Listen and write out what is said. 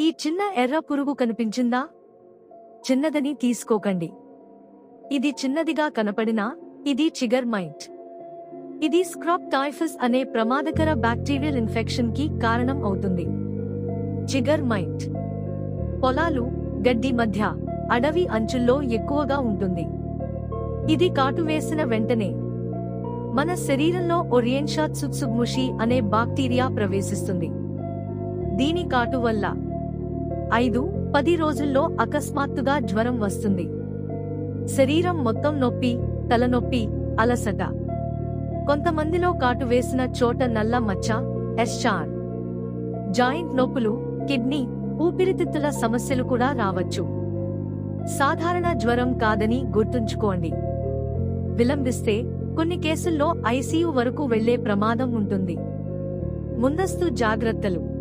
ఈ చిన్న ఎర్ర పురుగు కనిపించిందా? చిన్నదని తీసుకోకండి. ఇది చిన్నదిగా కనపడినా ఇది చిగర్ మైట్. ఇది స్క్రాప్ టైఫస్ అనే ప్రమాదకర బ్యాక్టీరియల్ ఇన్ఫెక్షన్కి కారణం అవుతుంది. Chigger mite. పొలాలు గడ్డి మధ్య అడవి అంచుల్లో ఎక్కువగా ఉంటుంది. ఇది కాటు వేసిన వెంటనే. మన శరీరంలో ఒరియంషా సుత్సుగ్ముషి అనే బాక్టీరియా ప్రవేశిస్తుంది. దీని కాటు వల్ల ఐదు పది రోజుల్లో అకస్మాత్తుగా జ్వరం వస్తుంది. శరీరం మొత్తం నొప్పి తలనొప్పి అలసట. కొంతమందిలో కాటు వేసిన చోట నల్ల మచ్చ ఎస్చార్. జాయింట్ నొప్పులు కిడ్నీ ఊపిరితిత్తుల సమస్యలు కూడా రావచ్చు. సాధారణ జ్వరం కాదని గుర్తుంచుకోండి. విలంబిస్తే కొన్ని కేసుల్లో ఐసీయూ వరకు వెళ్ళే ప్రమాదం ఉంటుంది. ముందస్తు జాగ్రత్తలు.